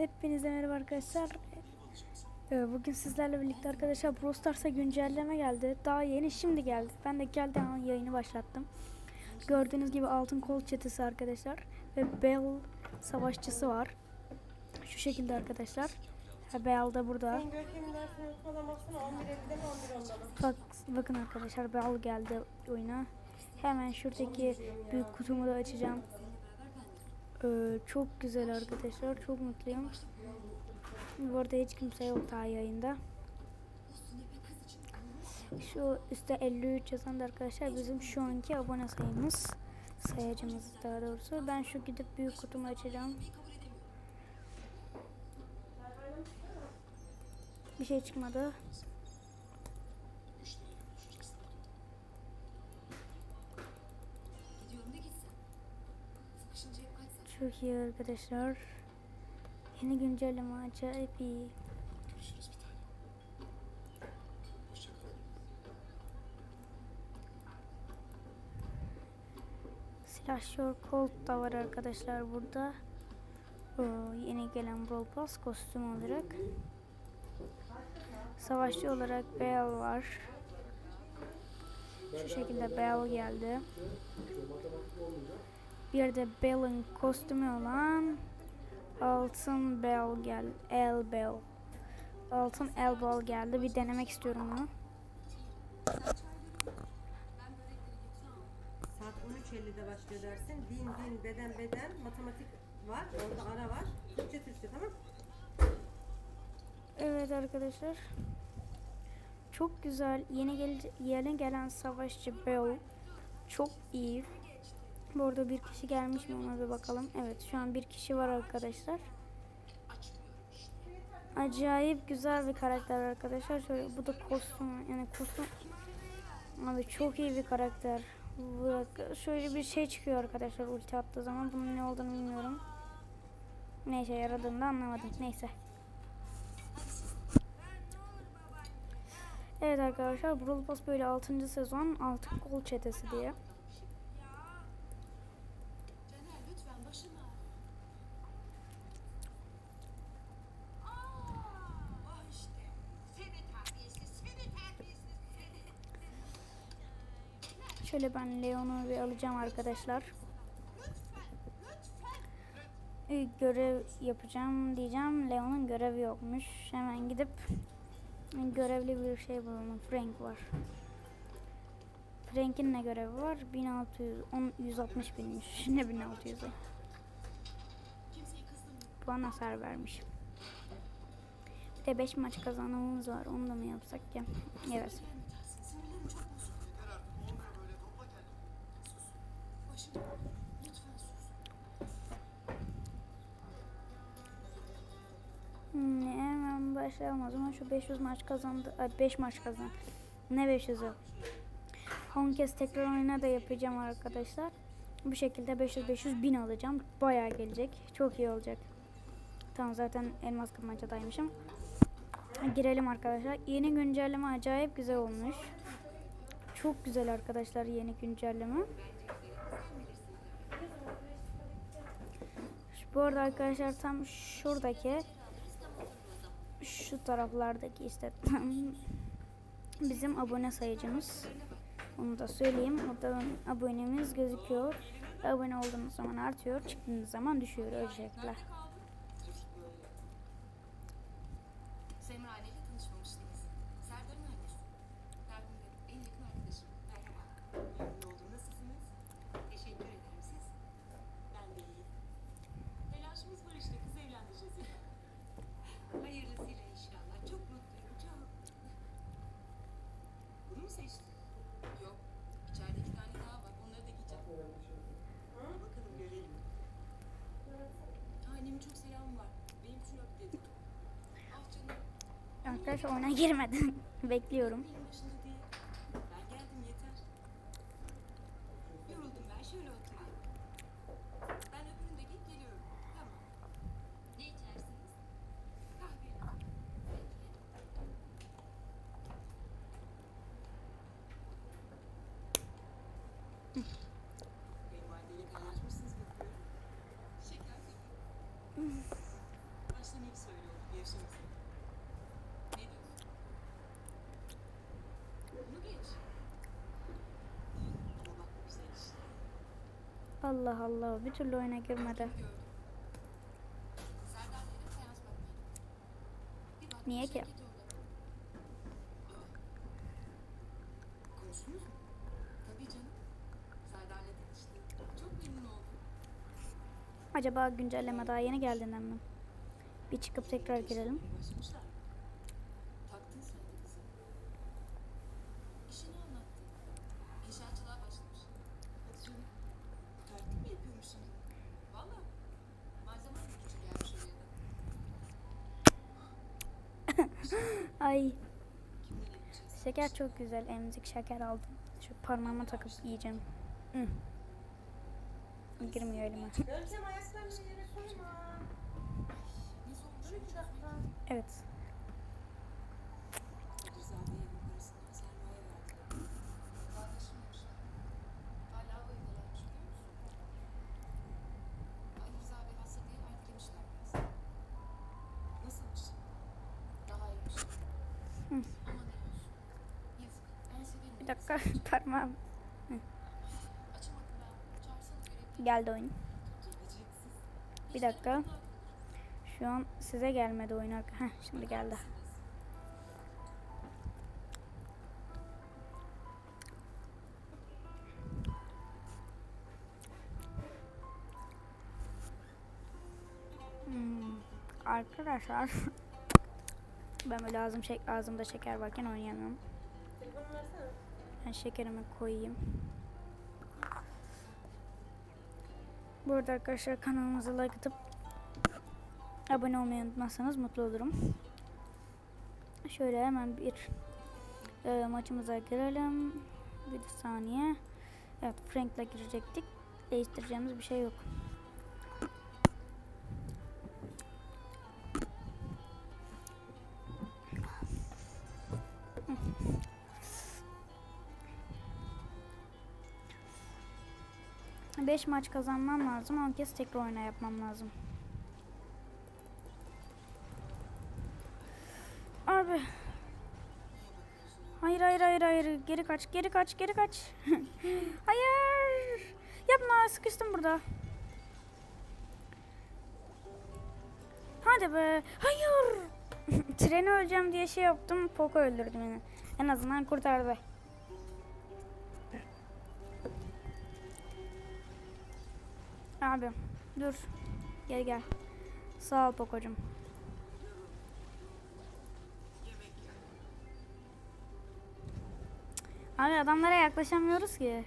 Hepinize merhaba arkadaşlar. Ee, Bugün sizlerle birlikte arkadaşlar Brawl Stars'a güncelleme geldi. Daha yeni şimdi geldi. Ben de geldi an yayını başlattım. Gördüğünüz gibi altın kol çetesi arkadaşlar. Ve Bell savaşçısı var. Şu şekilde arkadaşlar. Bell de burada. Sen Görkem'in dersini unutmalamazsın 11.50'de mi 11.10'da mı? Bak, bakın arkadaşlar Bell geldi oyuna. Hemen şuradaki büyük kutumu da açacağım. Ee, çok güzel arkadaşlar. Çok mutluyum. Bu arada hiç kimse yok daha yayında. Şu üstte 53 yazan da arkadaşlar bizim şu anki abone sayımız. Sayacımız daha doğrusu. Ben şu gidip büyük kutumu açacağım. Bir şey çıkmadı. Çok iyi arkadaşlar. Yeni güncelleme acayip iyi. Slasher Colt da var arkadaşlar burada. O yeni gelen Brawl Pass kostüm olarak. Savaşçı olarak Bell var. Şu şekilde Bell geldi. Bir de Bell'in kostümü olan Altın Bell gel, El Bell. Altın El Bell geldi. Bir denemek istiyorum bunu. Saat 13.50'de başlıyor dersin. Din, din, beden, beden, matematik var. Orada ara var. Türkçe, Türkçe tamam Evet arkadaşlar. Çok güzel. Yeni gel yeni gelen savaşçı Bell çok iyi. Bu arada bir kişi gelmiş mi ona bir bakalım. Evet şu an bir kişi var arkadaşlar. Acayip güzel bir karakter arkadaşlar. Şöyle bu da kostüm yani kostüm Abi çok iyi bir karakter. Bak şöyle bir şey çıkıyor arkadaşlar ulti attığı zaman bunun ne olduğunu bilmiyorum. Ne işe yaradığını da anlamadım. Neyse. Evet arkadaşlar Brawl Pass böyle 6. sezon altın kol çetesi diye. Caner lütfen başıma. Aa, ah işte. Seni terbiyesiz, seni terbiyesiz, seni. Şöyle ben Leon'u bir alacağım arkadaşlar. Ee, Görev yapacağım diyeceğim. Leon'un görevi yokmuş. Hemen gidip görevli bir şey bulalım. Frank var. Frank'in ne görevi var? 1600, 10, 160 binmiş. Ne 1600'ü? Kimseyi kızdırmıyor. Puan hasar vermiş. Bir de 5 maç kazanmamız var. Onu da mı yapsak ya? Evet. Hmm, hemen başlayalım o zaman şu 500 maç kazandı. Ay 5 maç kazan. Ne 500'ü? Son kez tekrar oyuna da yapacağım arkadaşlar. Bu şekilde 500 500 bin alacağım. Bayağı gelecek. Çok iyi olacak. Tamam zaten elmas kırmacadaymışım. Girelim arkadaşlar. Yeni güncelleme acayip güzel olmuş. Çok güzel arkadaşlar yeni güncelleme. Bu arada arkadaşlar tam şuradaki şu taraflardaki işte bizim abone sayıcımız. Onu da söyleyeyim. Orada abonemiz gözüküyor. Abone olduğunuz zaman artıyor. Çıktığınız zaman düşüyor. Öyle şekilde. Semra ile tanışmamıştınız. Serdar'ın annesi. Derdim de en yakın arkadaşım. Merhaba. Memnun oldum. Nasılsınız? Teşekkür ederim siz. Ben de iyiyim. Telaşımız var işte. Kız evlendireceğiz ya. Hayırlısıyla inşallah. Çok mutluyum. Çok. Bunu mu seçtin? Yok. İçeride iki tane daha var. Onları da giyeceğim. Bakalım görelim. Annemin çok selamı var. Benim için öp dedi. Ah canım. Arkadaşlar oyuna girmedim. Bekliyorum. Benim başında değil. Ben geldim yeter. Yoruldum ben şöyle oturayım. Ben öbüründe git geliyorum. Tamam. Ne içersiniz? Kahve. Benim anneyle kaynaşmışsınız bakıyorum. Şeker tabii. Başlamak Allah Allah bir türlü oyuna girmedi. Niye ki? Acaba güncelleme daha yeni geldiğinden mi? Bir çıkıp tekrar girelim. Şeker çok güzel. Emzik şeker aldım. Şu parmağıma takıp yiyeceğim. Hı. Girmiyor elime. Görkem parmağım görebilirim. geldi oyun. Bir dakika. Şu an size gelmedi oyun. Heh, şimdi geldi. Hmm, Arkadaşlar ben böyle ağzım şek ağzımda şeker varken oynayamıyorum. Telefonu versene. Ben şekerimi koyayım. Burada arkadaşlar kanalımıza like atıp abone olmayı unutmazsanız mutlu olurum. Şöyle hemen bir e, maçımıza girelim. Bir saniye. Evet Frank'la girecektik. Değiştireceğimiz bir şey yok. Beş maç kazanmam lazım. 10 kez tekrar oyna yapmam lazım. Abi. Hayır hayır hayır hayır. Geri kaç geri kaç geri kaç. hayır. Yapma sıkıştım burada. Hadi be. Hayır. Treni öleceğim diye şey yaptım. Poco öldürdü beni. En azından kurtardı. Abi dur. Gel gel. Sağ ol Poco'cum. Abi adamlara yaklaşamıyoruz ki.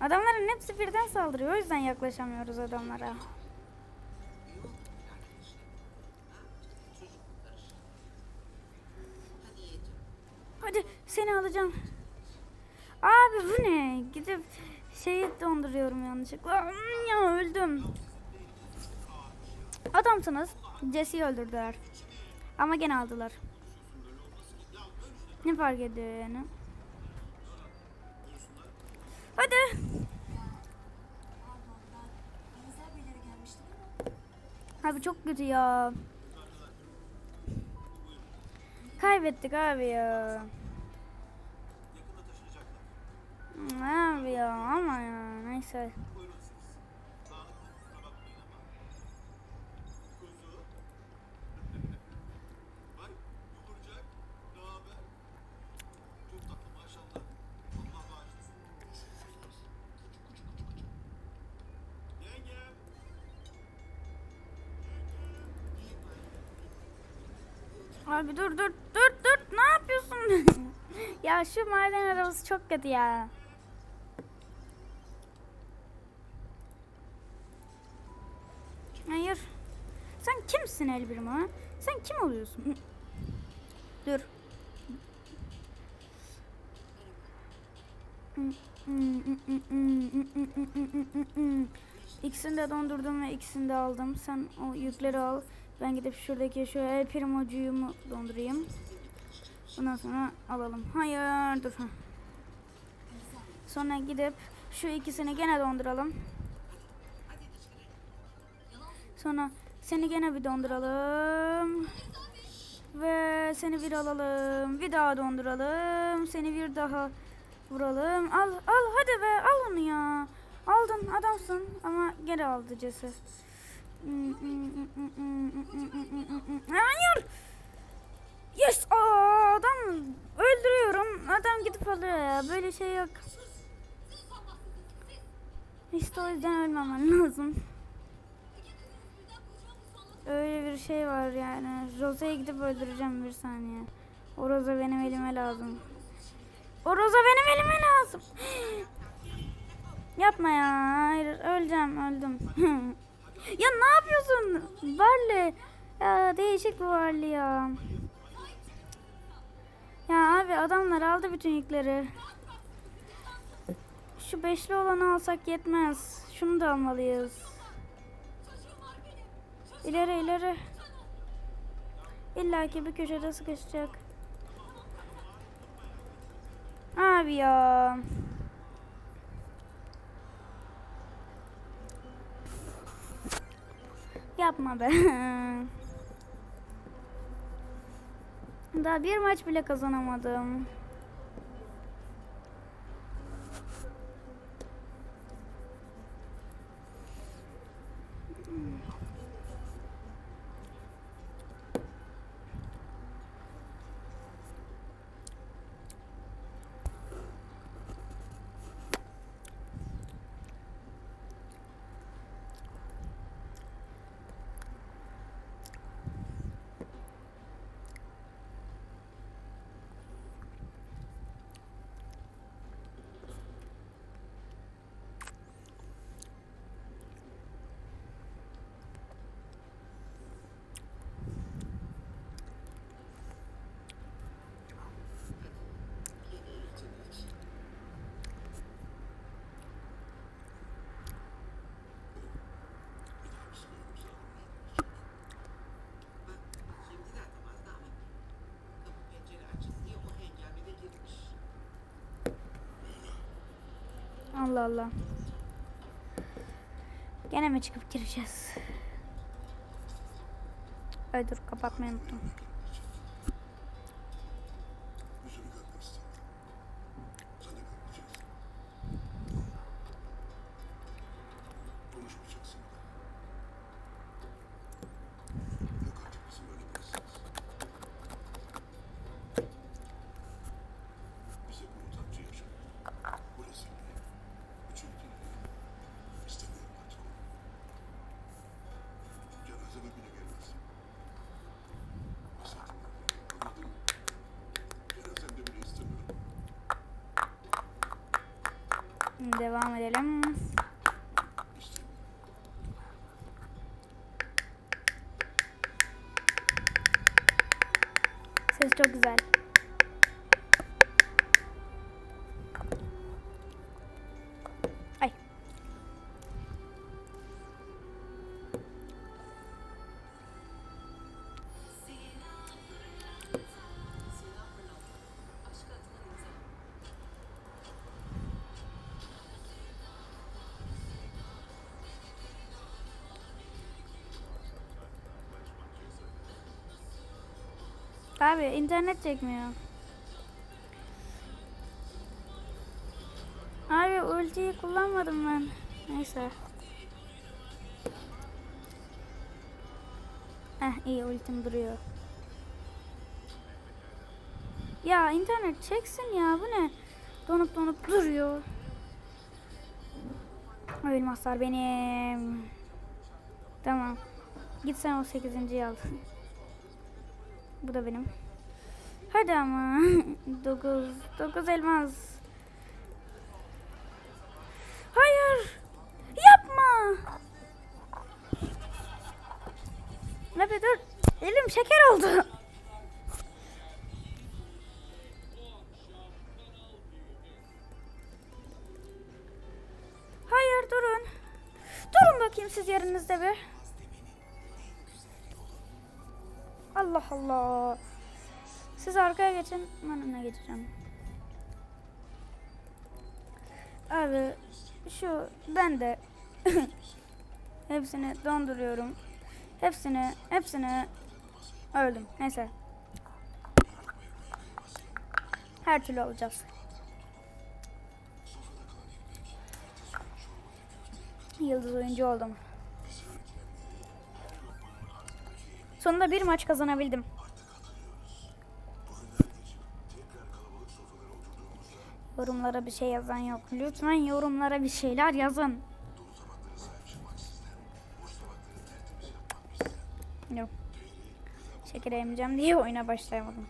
Adamların hepsi birden saldırıyor. O yüzden yaklaşamıyoruz adamlara. Hadi seni alacağım. Abi bu ne? Gidip şeyi donduruyorum yanlışlıkla. Hmm, Ya öldüm. Adamsınız. Jesse'yi öldürdüler. Ama gene aldılar. Ne fark ediyor yani? Hadi. Abi çok kötü ya. Kaybettik abi ya. Abi ya ama ya neyse. Abi dur dur dur dur ne yapıyorsun? ya şu maden arabası çok kötü ya. Kimsin Elbirma? ha? Sen kim oluyorsun? Dur. İkisini de dondurdum ve ikisini de aldım. Sen o yükleri al. Ben gidip şuradaki şu El Primo'cuyu mu dondurayım. Ondan sonra alalım. Hayır dur. Sonra gidip şu ikisini gene donduralım. Sonra seni gene bir donduralım. Ve seni bir alalım. Bir daha donduralım. Seni bir daha Vuralım. Al al hadi be al onu ya. Aldın adamsın ama geri aldı ceset. Hayır. Yes Aa, adam öldürüyorum. Adam gidip alıyor ya. Böyle şey yok. İşte o yüzden ölmemen lazım. Öyle bir şey var yani. Rose'ye gidip öldüreceğim bir saniye. O Rose benim elime lazım. O Rose benim elime lazım. Yapma ya. Hayır öleceğim öldüm. ya ne yapıyorsun? Barley. Ya değişik bir Barley ya. Ya abi adamlar aldı bütün yükleri. Şu beşli olanı alsak yetmez. Şunu da almalıyız. İleri ileri. İlla ki bir köşede sıkışacak. Abi ya. Yapma be. Daha bir maç bile kazanamadım. Allah Allah. Gene mi çıkıp gireceğiz? Ay dur kapatmayı unuttum. Devam edelim. Ses çok güzel. Abi internet çekmiyor. Abi ultiyi kullanmadım ben. Neyse. Eh iyi ultim duruyor. Ya internet çeksin ya bu ne? Donup donup duruyor. Elmaslar benim. Tamam. Git sen o 8.yi al. Bu da benim. Hadi ama. 9 9 elmas. Hayır. Yapma. Abi dur. Elim şeker oldu. Hayır durun. Durun bakayım siz yerinizde bir. Allah Allah. Siz arkaya geçin. Ben önüne geçeceğim. Abi şu ben de hepsini donduruyorum. Hepsini hepsini öldüm. Neyse. Her türlü olacağız. Yıldız oyuncu oldum. Sonunda bir maç kazanabildim. Yorumlara bir şey yazan yok. Lütfen yorumlara bir şeyler yazın. Yok. Şeker emeceğim diye oyuna başlayamadım.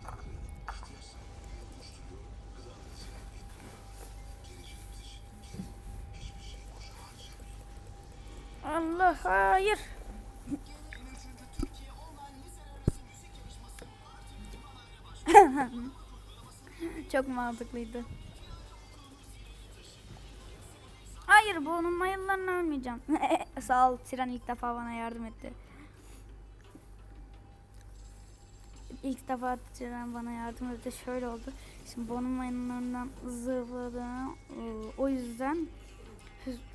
Allah hayır. Çok mantıklıydı. Hayır bu onun mayınlarını ölmeyeceğim. Sağ ol Siren ilk defa bana yardım etti. İlk defa Siren bana yardım etti. Şöyle oldu. Şimdi bunun mayınlarından zıpladım. Ee, O yüzden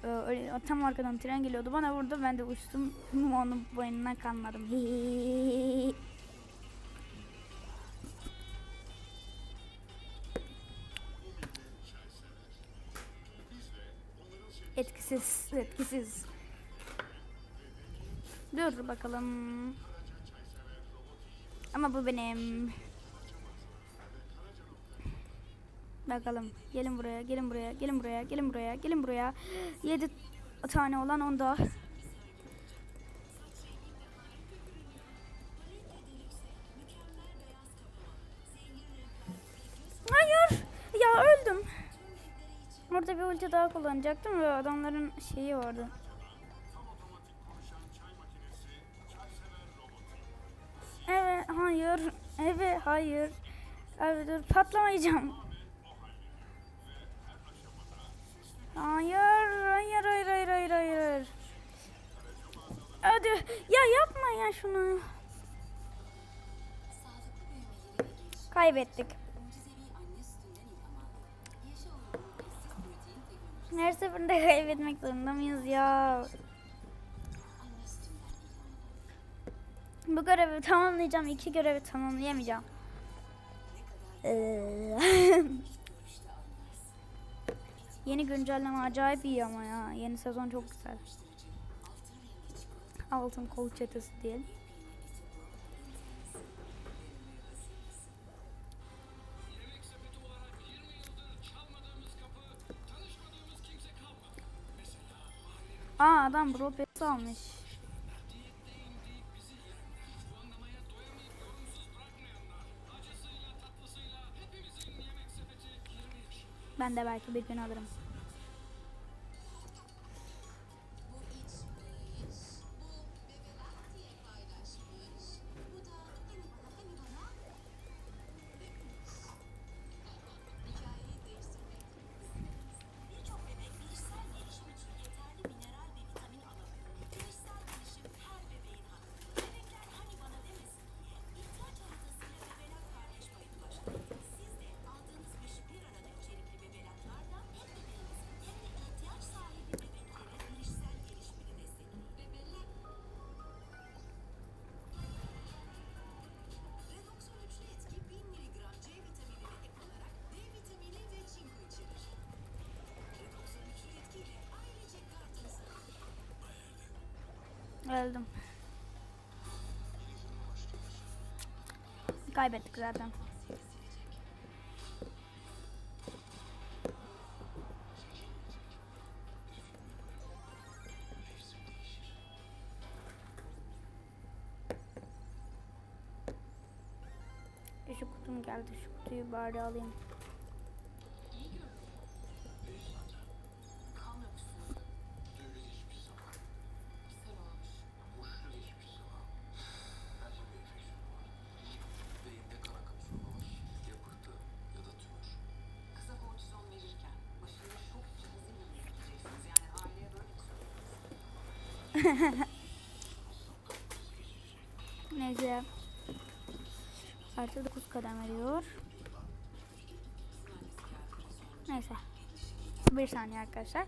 e, öyle tam arkadan tren geliyordu bana vurdu ben de uçtum onun boynuna kanmadım. etkisiz etkisiz. Dur bakalım. Ama bu benim. Bakalım. Gelin buraya, gelin buraya, gelin buraya, gelin buraya, gelin buraya. 7 tane olan onda. Daha kullanacaktım ve adamların şeyi vardı. Evet, hayır. Evet, hayır. Abi dur patlamayacağım. Hayır, hayır, hayır, hayır, hayır, hayır. Hadi, ya yapma ya şunu. Kaybettik. Her seferinde kaybetmek zorunda mıyız ya? Bu görevi tamamlayacağım, iki görevi tamamlayamayacağım. Ee, Yeni güncelleme acayip iyi ama ya. Yeni sezon çok güzel. Altın kol çetesi diyelim. Adam Bro Pass almış. Ben de belki bir gün alırım. Öldüm. Kaybettik zaten. Şu kutum geldi. Şu kutuyu bari alayım. Neyse. Artı 9 kadem veriyor. Neyse. Bir saniye arkadaşlar.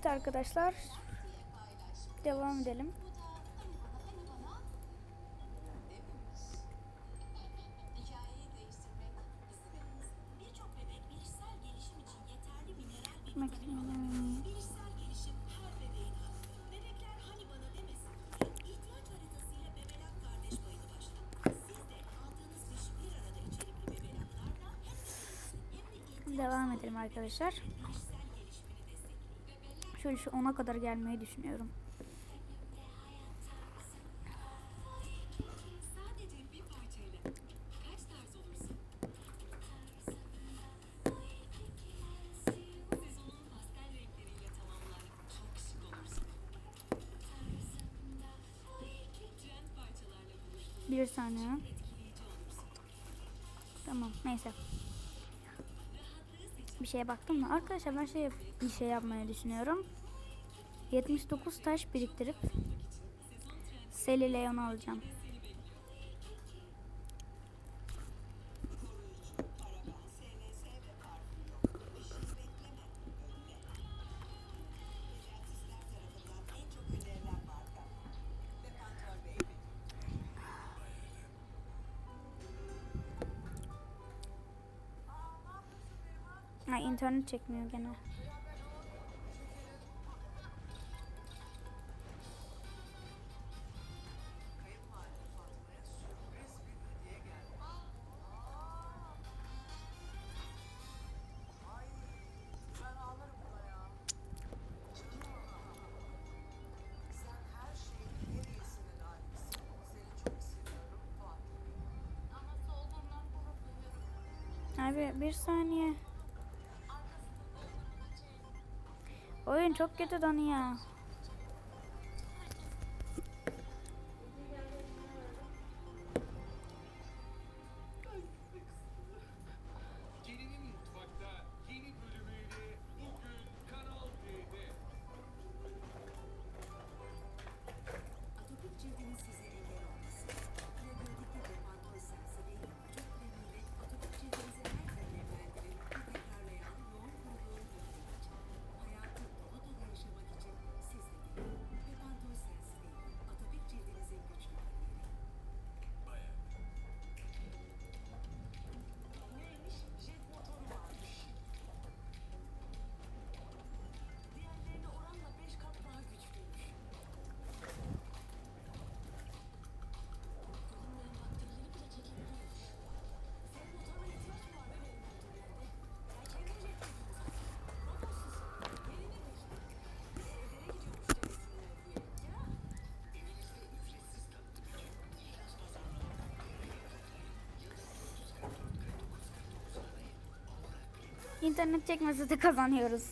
Hem bebeğinizin hem de Devam edelim arkadaşlar. Şöyle şu 10'a kadar gelmeyi düşünüyorum. Bir şeye baktım mı? Arkadaşlar ben şey bir şey yapmayı düşünüyorum. 79 taş biriktirip Seli Leon'u alacağım. İnternet çekmiyor gene. Abi bir saniye. Oyun çok kötü donuyor. İnternet çekmese de kazanıyoruz.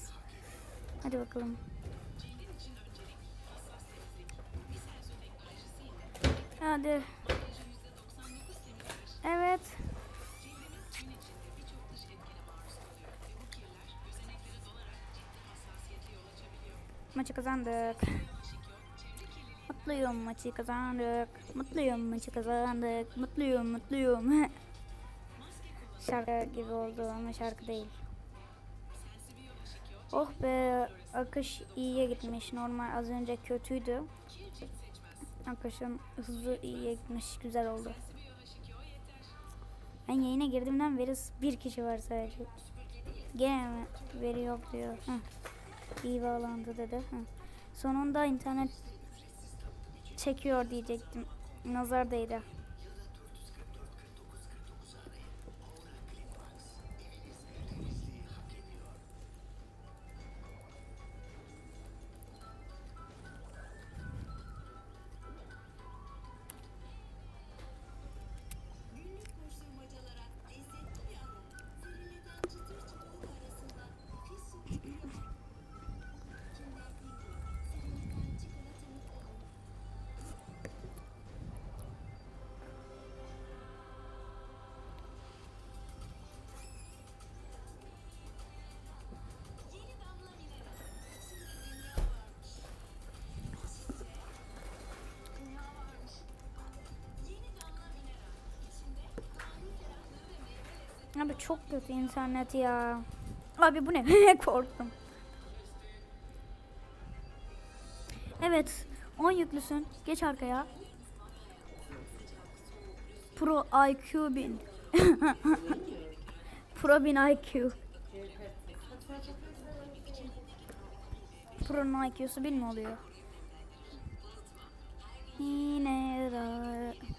Hadi bakalım. Hadi. Evet. Maçı kazandık. Mutluyum maçı kazandık. Mutluyum maçı kazandık. Mutluyum mutluyum. şarkı gibi oldu ama şarkı değil. Oh be akış iyiye gitmiş. Normal az önce kötüydü. Akışın hızı iyiye gitmiş. Güzel oldu. Ben yayına girdiğimden beri bir kişi var sadece. Gene mi? Veri yok diyor. Heh. İyi bağlandı dedi. Heh. Sonunda internet çekiyor diyecektim. Nazar değdi. Abi çok kötü internet ya. Abi bu ne? Korktum. Evet 10 yüklüsün. Geç arkaya. Pro IQ 1000. Pro 1000 IQ. Pro'nun IQ'su 1000 mi oluyor? Yine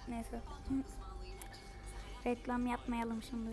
neyse. Reklam yapmayalım şimdi.